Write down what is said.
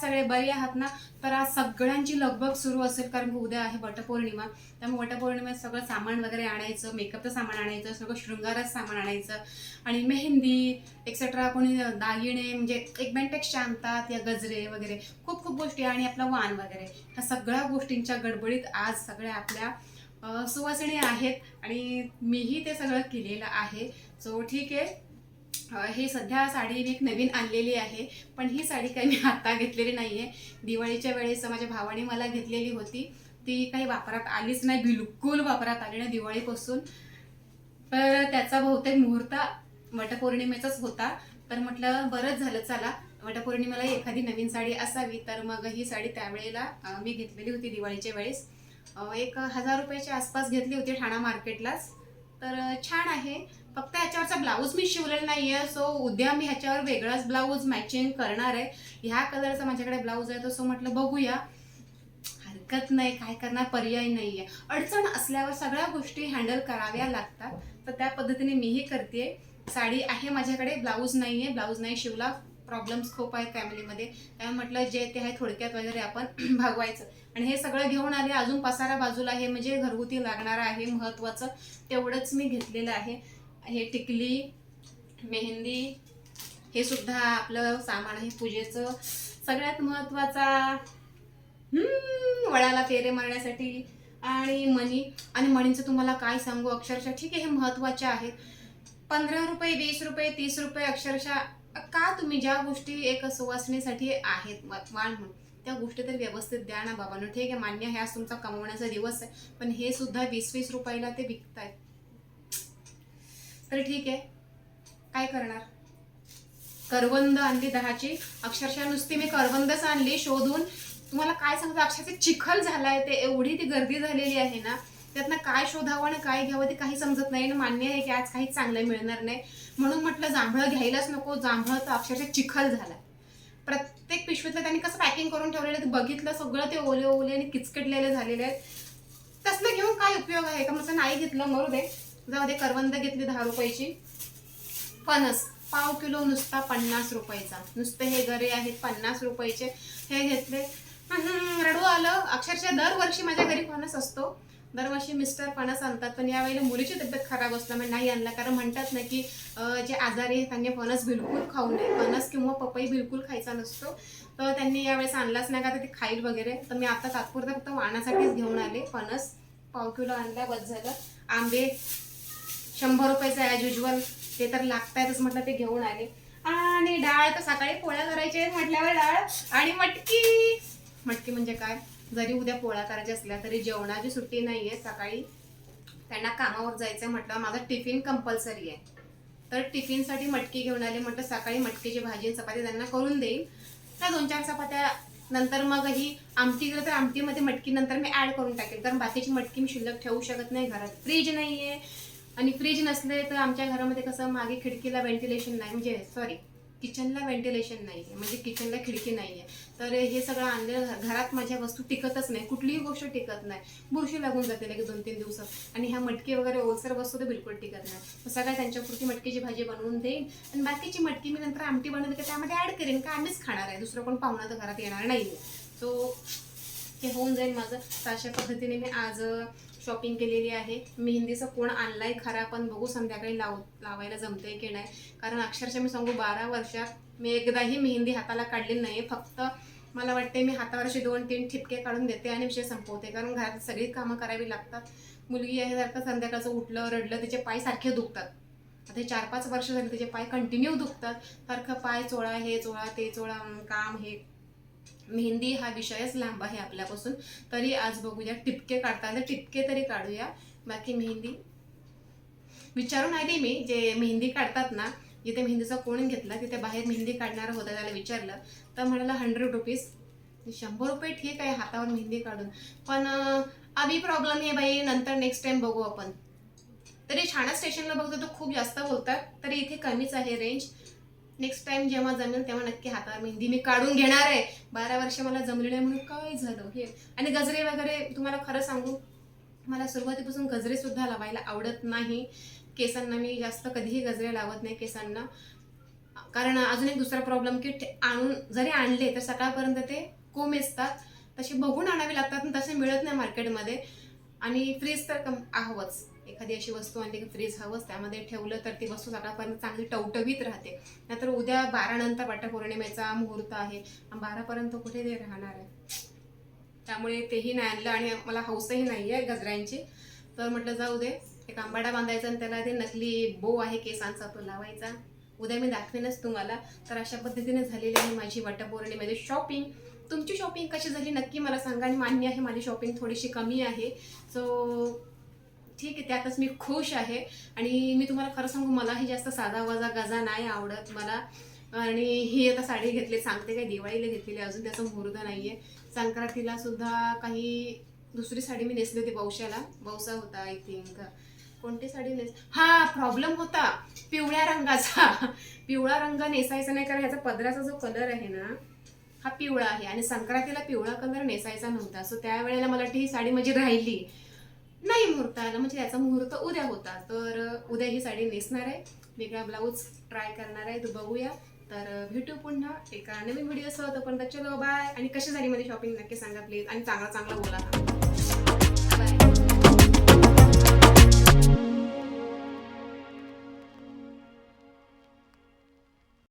सगळे बरे आहात ना? तर आज सगळ्यांची लगबग सुरू असेल कारण उद्या आहे वटपौर्णिमा. त्यामुळे वटपौर्णिमेत सगळं सामान वगैरे आणायचं मेकअपचं सामान आणायचं सगळं शृंगाराचं सामान आणायचं. आणि मेहंदी एक्सेट्रा कोणी दागिने म्हणजे एक बेंटेक्सच्या आणतात या गजरे वगैरे. खूप खूप गोष्टी आणि आपलं वाण वगैरे. ह्या सगळ्या गोष्टींच्या गडबडीत आज सगळ्या आपल्या सुवासिणी आहेत. आणि मीही ते सगळं केलेलं आहे. सो ठीक आहे. हे सध्या साडी मी एक नवीन आणलेली आहे पण ही साडी काही मी आता घेतलेली नाही आहे दिवाळीच्या वेळेस माझ्या भावाने मला घेतलेली होती. ती काही वापरात आलीच नाही बिलकुल वापरात आली नाही दिवाळीपासून. तर त्याचा बहुतेक मुहूर्त वटपौर्णिमेचाच होता. तर म्हटलं बरंच झालं चला. वटपौर्णिमेला एखादी नवीन साडी असावी तर मग ही साडी त्यावेळेला मी घेतलेली होती दिवाळीच्या वेळेस. एक हजार रुपयाच्या आसपास घेतली होती ठाणा मार्केटलाच. तर छान आहे. फक्त ह्याच्यावरचा ब्लाऊज मी शिवलेला नाही आहे सो उद्या मी ह्याच्यावर वेगळाच ब्लाऊज मॅचिंग करणार आहे. ह्या कलरचा माझ्याकडे ब्लाऊज आहे तर सो म्हटलं बघूया. हरकत नाही काय करणार पर्याय नाही आहे अडचण असल्यावर सगळ्या गोष्टी हँडल कराव्या लागतात. तर त्या पद्धतीने मीही करते साडी आहे माझ्याकडे ब्लाऊज नाही आहे ब्लाऊज नाही शिवला. प्रॉब्लेम्स खूप आहेत फॅमिलीमध्ये त्यामुळे म्हटलं जे ते आहे थोडक्यात वगैरे आपण भागवायचं. आणि हे सगळं घेऊन आले अजून पसारा बाजूला हे म्हणजे घरगुती लागणारं आहे महत्त्वाचं तेवढंच मी घेतलेलं आहे. हे टिकली मेहंदी हे सुद्धा आपलं सामान आहे पूजेचं. सगळ्यात महत्त्वाचा वळाला फेरे मारण्यासाठी आणि मणी. आणि मणींचं तुम्हाला काय सांगू अक्षरशः ठीक आहे हे महत्त्वाचे आहेत. पंधरा रुपये वीस रुपये तीस रुपये अक्षरशः का तुम्ही ज्या गोष्टी एक सुवासनेसाठी आहेत वा- म्हणून त्या गोष्टी तर व्यवस्थित द्या ना बाबांनो. ठीक आहे मान्य हे आज तुमचा कमवण्याचा दिवस आहे पण हे सुद्धा वीस वीस रुपयाला ते विकतायत. तर ठीक आहे काय करणार? करवंद आणली दहाची. अक्षरशः नुसती मी करवंदच आणली शोधून. तुम्हाला काय सांगतो अक्षरशः चिखल झालाय ते एवढी ती गर्दी झालेली आहे ना. त्यातनं काय शोधावं आणि काय घ्यावं ते काही समजत नाही आणि मान्य आहे की आज काही चांगलं मिळणार नाही. म्हणून म्हटलं जांभळं घ्यायलाच नको. जांभळं तर अक्षरशः चिखल झाला. प्रत्येक पिशवीतलं त्यांनी कसं पॅकिंग करून ठेवलेलं ते बघितलं सगळं ते ओले ओले आणि किचकटलेले झालेले आहेत. तसलं घेऊन काय उपयोग आहे? का म्हटलं नाही घेतलं मरू दे. जाऊ दे करवंद घेतली दहा रुपयाची. फणस पाव किलो नुसता पन्नास रुपयाचा. नुसते हे गरे आहेत पन्नास रुपयाचे. हे घेतले. रडू आलं. अक्षरशः दरवर्षी माझ्या घरी फणस असतो. दरवर्षी मिस्टर फणस आणतात पण यावेळेला मुलीची तब्येत खराब असल्यामुळे म्हणजे नाही आणला. कारण म्हणतात ना की जे आजारी आहेत त्यांनी फणस बिलकुल खाऊ नये. फणस किंवा पपई बिलकुल खायचा नसतो. तर त्यांनी यावेळेस आणलाच नाही का तर ते खाईल वगैरे. तर मी आता तात्पुरता फक्त वाणासाठीच घेऊन आले फणस. पाव किलो आणला बस झालं. आंबे शंभर रुपयाचं ॲज युजल ते तर लागतायतच म्हटलं ते घेऊन आले. आणि डाळ तर सकाळी पोळ्या करायचे म्हटल्यावर डाळ आणि मटकी. मटकी म्हणजे काय? जरी उद्या पोळ्या करायच्या असल्या तरी जेवणाची सुट्टी नाही आहे सकाळी त्यांना कामावर जायचं म्हटलं माझा टिफिन कंपल्सरी आहे. तर टिफिनसाठी मटकी घेऊन आले म्हटलं सकाळी मटकीची भाजी आणि चपाती त्यांना करून देईल त्या दोन चार चपात्या नंतर मग ही आमटी केलं तर आमटीमध्ये मटकी नंतर मी ॲड करून टाकेल कारण बाकीची मटकी मी शिल्लक ठेवू शकत नाही घरात. फ्रीज नाही आहे आणि फ्रीज नसले तर आमच्या घरामध्ये कसं मागे खिडकीला व्हेंटिलेशन नाही. म्हणजे सॉरी किचनला व्हेंटिलेशन नाही आहे म्हणजे किचनला खिडकी नाही आहे तर हे सगळं आणलेलं घरात माझ्या वस्तू टिकतच नाही कुठलीही गोष्ट टिकत नाही. बुरशी लागून जाते लगेच दोन तीन दिवसात. आणि ह्या मटकी वगैरे ओलसर वस्तू तर बिलकुल टिकत नाही. सगळ्या त्यांच्यापुरती मटकीची भाजी बनवून देईन. आणि बाकीची मटकी मी नंतर आमटी बनवली की त्यामध्ये ॲड करेन का आम्हीच खाणार आहे. दुसरं कोण पाहुणा तर घरात येणार नाही सो हे होऊन जाईल माझं. तर अशा पद्धतीने मी आज शॉपिंग केलेली आहे. मेहंदीचा कोण आणलाय खरा पण बघू संध्याकाळी लाव लावायला जमतंय की नाही. कारण अक्षरशः मी सांगू बारा वर्षात मी एकदाही मेहंदी हाताला काढलेली नाही फक्त मला वाटते मी हातावर असे दोन तीन ठिपके काढून देते आणि विषय संपवते. कारण घरात सगळी कामं करावी लागतात. मुलगी आहे सारखं संध्याकाळचं उठलं रडलं तिचे पाय सारखे दुखतात. आता हे चार पाच वर्ष झाले तिचे पाय कंटिन्यू दुखतात. सारखं पाय चोळा हे चोळा ते चोळा काम हे मेहंदी हा विषयच लांब आहे आपल्यापासून. तरी आज बघूया. टिपके काढता आले टिपके तरी काढूया. बाकी मेहंदी. विचारून आली मी जे मेहंदी काढतात ना जिथे मेहंदीचा कोण घेतला तिथे बाहेर मेहंदी काढणारा होता त्याला विचारलं. तर म्हणाला हंड्रेड रुपीज शंभर रुपये ठीक आहे हातावर मेहंदी काढून. पण अं, अभी प्रॉब्लेम आहे बाई नंतर नेक्स्ट टाइम बघू आपण. तरी ठाणा स्टेशनला बघतो तर खूप जास्त बोलतात तरी इथे कमीच आहे रेंज नेक्स्ट टाइम जेव्हा जमेल तेव्हा नक्की हातावर मेहंदी मी काढून घेणार आहे. बारा वर्ष मला जमली नाही म्हणून काय झालं हे? आणि गजरे वगैरे तुम्हाला खरं सांगू मला सुरुवातीपासून गजरे सुद्धा लावायला आवडत नाही. केसांना मी जास्त कधीही गजरे लावत नाही केसांना. कारण अजून एक दुसरा प्रॉब्लेम की ठे- आणून जरी आणले तर सकाळपर्यंत ते कोमेजतात तसे बघून आणावे लागतात तसे मिळत नाही मार्केटमध्ये आणि फ्रीज तर कम आहोच एखादी अशी वस्तू आणली की फ्रीज हवंच त्यामध्ये ठेवलं तर ती वस्तू सकाळपर्यंत चांगली टवटवीत राहते. नाहीतर उद्या बारानंतर वटपौर्णिमेचा मुहूर्त आहे. बारापर्यंत कुठे ते राहणार आहे? त्यामुळे तेही नाही आणलं आणि मला हौसही नाही आहे गजऱ्यांची. तर म्हटलं जाऊ दे एक आंबाडा बांधायचा आणि त्याला ते नकली बो आहे केसांचा तो लावायचा. उद्या मी दाखवेनच तुम्हाला. तर अशा पद्धतीने झालेली आहे माझी वटपौर्णिमेची शॉपिंग. तुमची शॉपिंग कशी झाली नक्की मला सांगा आणि मान्य आहे माझी शॉपिंग थोडीशी कमी आहे. सो ठीक आहे त्यातच मी खुश आहे. आणि मी तुम्हाला खरं सांगू मलाही जास्त साधा वजा गजा नाही आवडत मला. आणि ही आता साडी घेतली सांगते काय दिवाळीला घेतलेली अजून त्याचा मुहूर्त नाही आहे संक्रांतीला सुद्धा काही दुसरी साडी मी नेसली होती बौशाला. बौसा होता आय थिंक कोणती साडी नेस? हा प्रॉब्लेम होता. पिवळ्या रंगाचा. पिवळा रंग नेसायचा नाही कारण ह्याचा पदराचा जो कलर आहे ना हा पिवळा आहे. आणि संक्रांतीला पिवळा कलर नेसायचा नव्हता. सो त्यावेळेला मला ती ही साडी माझी राहिली. नाही मुहूर्त आला. म्हणजे याचा मुहूर्त उद्या होता. तर उद्या ही साडी नेसणार आहे. वेगळा ब्लाऊज ट्राय करणार आहे. तो बघूया. तर भेटू पुन्हा एका नवीन व्हिडिओ सह तोपर्यंत चलो बाय आणि कशी झाली माझी शॉपिंग नक्की सांगा प्लीज आणि चांगला चांगला बोला.